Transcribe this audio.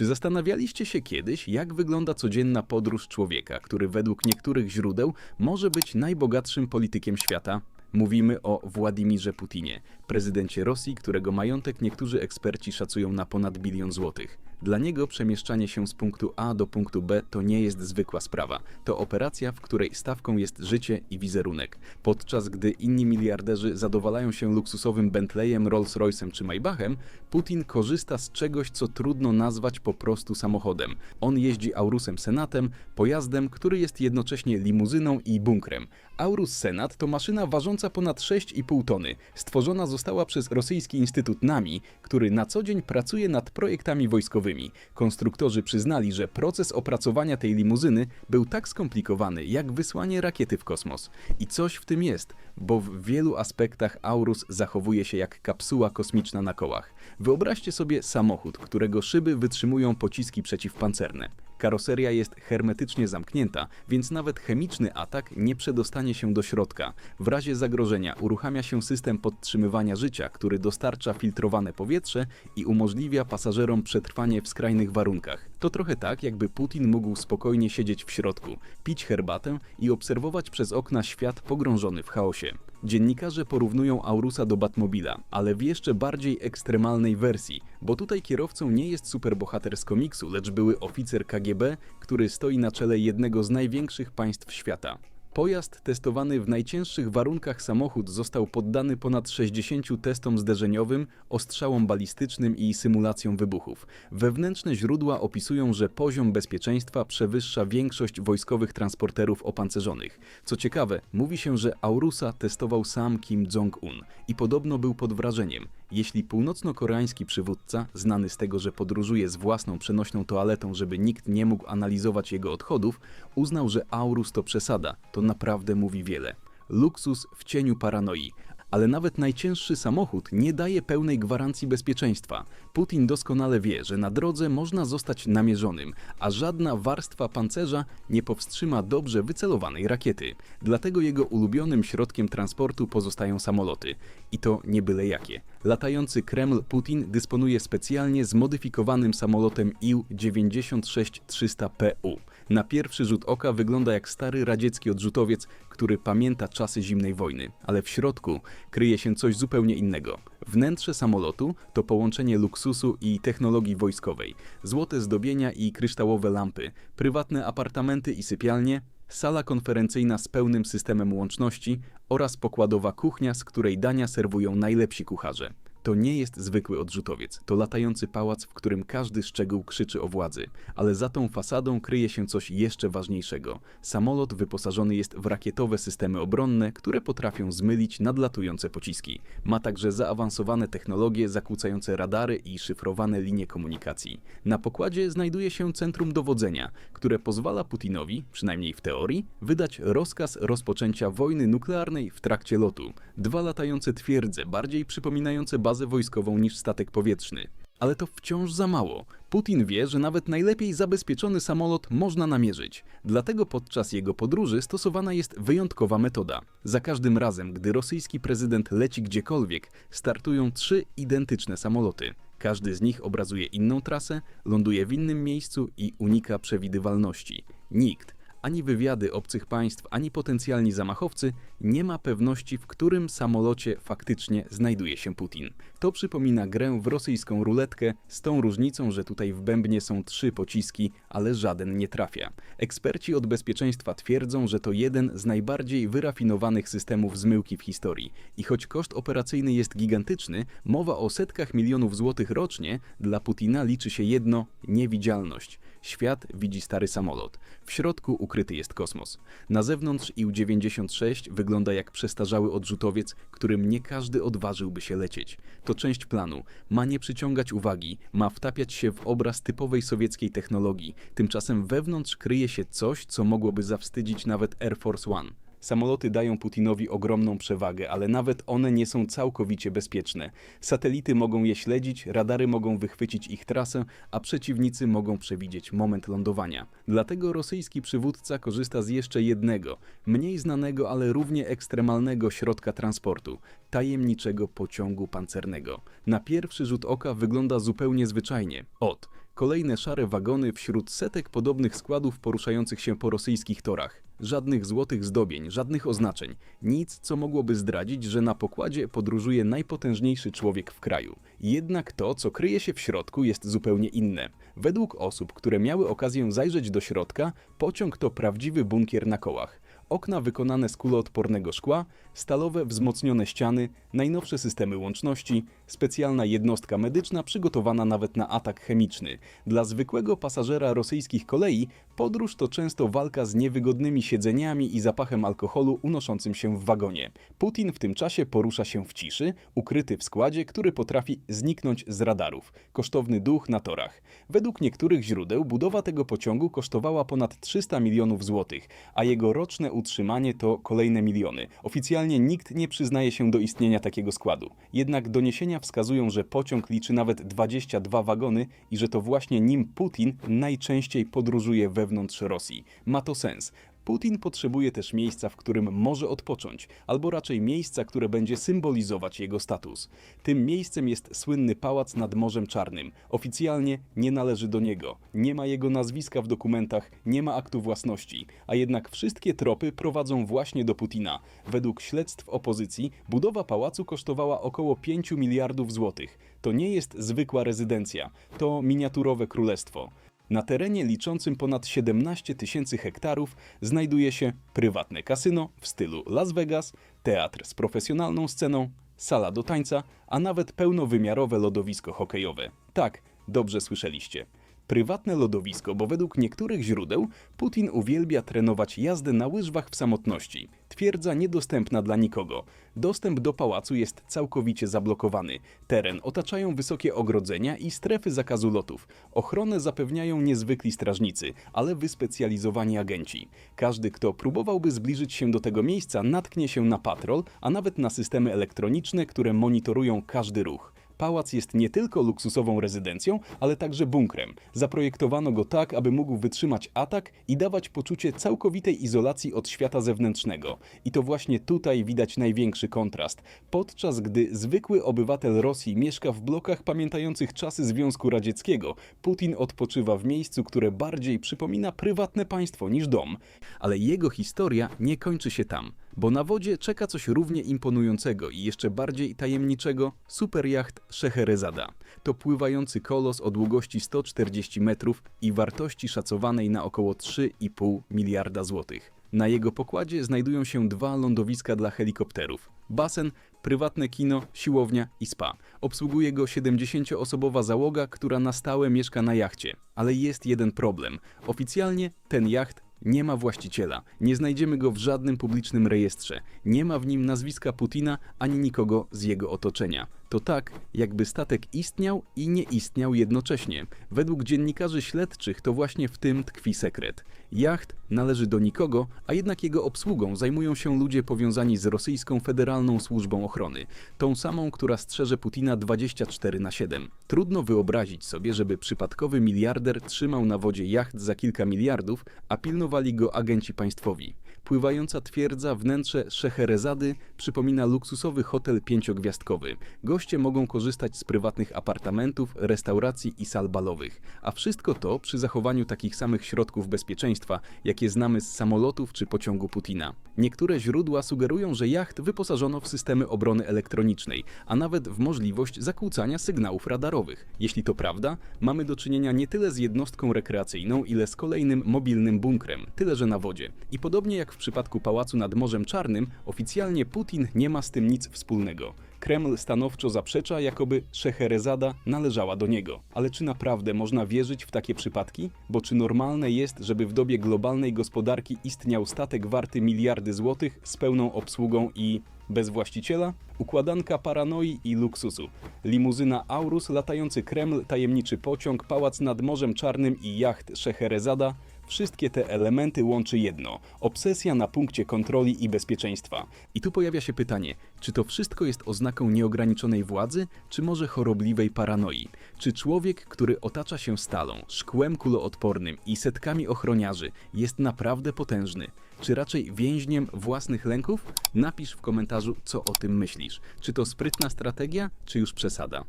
Czy zastanawialiście się kiedyś, jak wygląda codzienna podróż człowieka, który według niektórych źródeł może być najbogatszym politykiem świata? Mówimy o Władimirze Putinie, prezydencie Rosji, którego majątek niektórzy eksperci szacują na ponad bilion złotych. Dla niego przemieszczanie się z punktu A do punktu B to nie jest zwykła sprawa. To operacja, w której stawką jest życie i wizerunek. Podczas gdy inni miliarderzy zadowalają się luksusowym Bentleyem, Rolls-Royce'em czy Maybachem, Putin korzysta z czegoś, co trudno nazwać po prostu samochodem. On jeździ Aurusem Senatem, pojazdem, który jest jednocześnie limuzyną i bunkrem. Aurus Senat to maszyna ważąca ponad 6,5 tony. Stworzona została przez rosyjski Instytut NAMI, który na co dzień pracuje nad projektami wojskowymi. Konstruktorzy przyznali, że proces opracowania tej limuzyny był tak skomplikowany, jak wysłanie rakiety w kosmos. I coś w tym jest, bo w wielu aspektach Aurus zachowuje się jak kapsuła kosmiczna na kołach. Wyobraźcie sobie samochód, którego szyby wytrzymują pociski przeciwpancerne. Karoseria jest hermetycznie zamknięta, więc nawet chemiczny atak nie przedostanie się do środka. W razie zagrożenia uruchamia się system podtrzymywania życia, który dostarcza filtrowane powietrze i umożliwia pasażerom przetrwanie w skrajnych warunkach. To trochę tak, jakby Putin mógł spokojnie siedzieć w środku, pić herbatę i obserwować przez okna świat pogrążony w chaosie. Dziennikarze porównują Aurusa do Batmobila, ale w jeszcze bardziej ekstremalnej wersji, bo tutaj kierowcą nie jest superbohater z komiksu, lecz były oficer KGB, który stoi na czele jednego z największych państw świata. Pojazd testowany w najcięższych warunkach samochód został poddany ponad 60 testom zderzeniowym, ostrzałom balistycznym i symulacjom wybuchów. Wewnętrzne źródła opisują, że poziom bezpieczeństwa przewyższa większość wojskowych transporterów opancerzonych. Co ciekawe, mówi się, że Aurusa testował sam Kim Jong-un i podobno był pod wrażeniem. Jeśli północno-koreański przywódca, znany z tego, że podróżuje z własną przenośną toaletą, żeby nikt nie mógł analizować jego odchodów, uznał, że Aurus to przesada, to naprawdę mówi wiele. Luksus w cieniu paranoi, ale nawet najcięższy samochód nie daje pełnej gwarancji bezpieczeństwa. Putin doskonale wie, że na drodze można zostać namierzonym, a żadna warstwa pancerza nie powstrzyma dobrze wycelowanej rakiety. Dlatego jego ulubionym środkiem transportu pozostają samoloty. I to nie byle jakie. Latający Kreml Putin dysponuje specjalnie zmodyfikowanym samolotem IL-96-300PU. Na pierwszy rzut oka wygląda jak stary radziecki odrzutowiec, który pamięta czasy zimnej wojny, ale w środku kryje się coś zupełnie innego. Wnętrze samolotu to połączenie luksusu i technologii wojskowej, złote zdobienia i kryształowe lampy, prywatne apartamenty i sypialnie, sala konferencyjna z pełnym systemem łączności oraz pokładowa kuchnia, z której dania serwują najlepsi kucharze. To nie jest zwykły odrzutowiec, to latający pałac, w którym każdy szczegół krzyczy o władzy, ale za tą fasadą kryje się coś jeszcze ważniejszego. Samolot wyposażony jest w rakietowe systemy obronne, które potrafią zmylić nadlatujące pociski. Ma także zaawansowane technologie zakłócające radary i szyfrowane linie komunikacji. Na pokładzie znajduje się centrum dowodzenia, które pozwala Putinowi, przynajmniej w teorii, wydać rozkaz rozpoczęcia wojny nuklearnej w trakcie lotu. Dwa latające twierdze, bardziej przypominające bazę wojskową niż statek powietrzny. Ale to wciąż za mało. Putin wie, że nawet najlepiej zabezpieczony samolot można namierzyć. Dlatego podczas jego podróży stosowana jest wyjątkowa metoda. Za każdym razem, gdy rosyjski prezydent leci gdziekolwiek, startują trzy identyczne samoloty. Każdy z nich obrazuje inną trasę, ląduje w innym miejscu i unika przewidywalności. Nikt, ani wywiady obcych państw, ani potencjalni zamachowcy nie ma pewności, w którym samolocie faktycznie znajduje się Putin. To przypomina grę w rosyjską ruletkę, z tą różnicą, że tutaj w bębnie są trzy pociski, ale żaden nie trafia. Eksperci od bezpieczeństwa twierdzą, że to jeden z najbardziej wyrafinowanych systemów zmyłki w historii. I choć koszt operacyjny jest gigantyczny, mowa o setkach milionów złotych rocznie, dla Putina liczy się jedno niewidzialność. Świat widzi stary samolot. W środku ukryty jest kosmos. Na zewnątrz IL-96 wygląda jak przestarzały odrzutowiec, którym nie każdy odważyłby się lecieć. To część planu. Ma nie przyciągać uwagi, ma wtapiać się w obraz typowej sowieckiej technologii. Tymczasem wewnątrz kryje się coś, co mogłoby zawstydzić nawet Air Force One. Samoloty dają Putinowi ogromną przewagę, ale nawet one nie są całkowicie bezpieczne. Satelity mogą je śledzić, radary mogą wychwycić ich trasę, a przeciwnicy mogą przewidzieć moment lądowania. Dlatego rosyjski przywódca korzysta z jeszcze jednego, mniej znanego, ale równie ekstremalnego środka transportu tajemniczego pociągu pancernego. Na pierwszy rzut oka wygląda zupełnie zwyczajnie. Od kolejne szare wagony wśród setek podobnych składów poruszających się po rosyjskich torach. Żadnych złotych zdobień, żadnych oznaczeń, nic, co mogłoby zdradzić, że na pokładzie podróżuje najpotężniejszy człowiek w kraju. Jednak to, co kryje się w środku, jest zupełnie inne. Według osób, które miały okazję zajrzeć do środka, pociąg to prawdziwy bunkier na kołach. Okna wykonane z kuloodpornego szkła, stalowe wzmocnione ściany, najnowsze systemy łączności, specjalna jednostka medyczna przygotowana nawet na atak chemiczny. Dla zwykłego pasażera rosyjskich kolei podróż to często walka z niewygodnymi siedzeniami i zapachem alkoholu unoszącym się w wagonie. Putin w tym czasie porusza się w ciszy, ukryty w składzie, który potrafi zniknąć z radarów. Kosztowny duch na torach. Według niektórych źródeł budowa tego pociągu kosztowała ponad 300 milionów złotych, a jego roczne utrzymanie to kolejne miliony. Oficjalnie nikt nie przyznaje się do istnienia takiego składu. Jednak doniesienia wskazują, że pociąg liczy nawet 22 wagony i że to właśnie nim Putin najczęściej podróżuje wewnątrz Rosji. Ma to sens. Putin potrzebuje też miejsca, w którym może odpocząć, albo raczej miejsca, które będzie symbolizować jego status. Tym miejscem jest słynny pałac nad Morzem Czarnym. Oficjalnie nie należy do niego, nie ma jego nazwiska w dokumentach, nie ma aktu własności, a jednak wszystkie tropy prowadzą właśnie do Putina. Według śledztw opozycji budowa pałacu kosztowała około 5 miliardów złotych. To nie jest zwykła rezydencja, to miniaturowe królestwo. Na terenie liczącym ponad 17 tysięcy hektarów znajduje się prywatne kasyno w stylu Las Vegas, teatr z profesjonalną sceną, sala do tańca, a nawet pełnowymiarowe lodowisko hokejowe. Tak, dobrze słyszeliście. Prywatne lodowisko, bo według niektórych źródeł Putin uwielbia trenować jazdę na łyżwach w samotności. Twierdza niedostępna dla nikogo. Dostęp do pałacu jest całkowicie zablokowany. Teren otaczają wysokie ogrodzenia i strefy zakazu lotów. Ochronę zapewniają niezwykli strażnicy, ale wyspecjalizowani agenci. Każdy, kto próbowałby zbliżyć się do tego miejsca, natknie się na patrol, a nawet na systemy elektroniczne, które monitorują każdy ruch. Pałac jest nie tylko luksusową rezydencją, ale także bunkrem. Zaprojektowano go tak, aby mógł wytrzymać atak i dawać poczucie całkowitej izolacji od świata zewnętrznego. I to właśnie tutaj widać największy kontrast. Podczas gdy zwykły obywatel Rosji mieszka w blokach pamiętających czasy Związku Radzieckiego, Putin odpoczywa w miejscu, które bardziej przypomina prywatne państwo niż dom. Ale jego historia nie kończy się tam. Bo na wodzie czeka coś równie imponującego i jeszcze bardziej tajemniczego superjacht Scheherazada. To pływający kolos o długości 140 metrów i wartości szacowanej na około 3,5 miliarda złotych. Na jego pokładzie znajdują się dwa lądowiska dla helikopterów. Basen, prywatne kino, siłownia i spa. Obsługuje go 70-osobowa załoga, która na stałe mieszka na jachcie. Ale jest jeden problem. Oficjalnie ten jacht nie ma właściciela, nie znajdziemy go w żadnym publicznym rejestrze, nie ma w nim nazwiska Putina ani nikogo z jego otoczenia. To tak, jakby statek istniał i nie istniał jednocześnie. Według dziennikarzy śledczych to właśnie w tym tkwi sekret. Jacht należy do nikogo, a jednak jego obsługą zajmują się ludzie powiązani z rosyjską Federalną Służbą Ochrony, tą samą, która strzeże Putina 24 na 7. Trudno wyobrazić sobie, żeby przypadkowy miliarder trzymał na wodzie jacht za kilka miliardów, a pilnowali go agenci państwowi. Pływająca twierdza wnętrze Szeherezady przypomina luksusowy hotel pięciogwiazdkowy. Goście mogą korzystać z prywatnych apartamentów, restauracji i sal balowych. A wszystko to przy zachowaniu takich samych środków bezpieczeństwa, jakie znamy z samolotów czy pociągu Putina. Niektóre źródła sugerują, że jacht wyposażono w systemy obrony elektronicznej, a nawet w możliwość zakłócania sygnałów radarowych. Jeśli to prawda, mamy do czynienia nie tyle z jednostką rekreacyjną, ile z kolejnym mobilnym bunkrem, tyle że na wodzie. I podobnie jak w przypadku pałacu nad Morzem Czarnym, oficjalnie Putin nie ma z tym nic wspólnego. Kreml stanowczo zaprzecza, jakoby Szeherezada należała do niego. Ale czy naprawdę można wierzyć w takie przypadki? Bo czy normalne jest, żeby w dobie globalnej gospodarki istniał statek warty miliardy złotych z pełną obsługą i bez właściciela? Układanka paranoi i luksusu. Limuzyna Aurus, latający Kreml, tajemniczy pociąg, pałac nad Morzem Czarnym i jacht Szeherezada – Wszystkie te elementy łączy jedno obsesja na punkcie kontroli i bezpieczeństwa. I tu pojawia się pytanie, czy to wszystko jest oznaką nieograniczonej władzy, czy może chorobliwej paranoi? Czy człowiek, który otacza się stalą, szkłem kuloodpornym i setkami ochroniarzy, jest naprawdę potężny? Czy raczej więźniem własnych lęków? Napisz w komentarzu, co o tym myślisz. Czy to sprytna strategia, czy już przesada?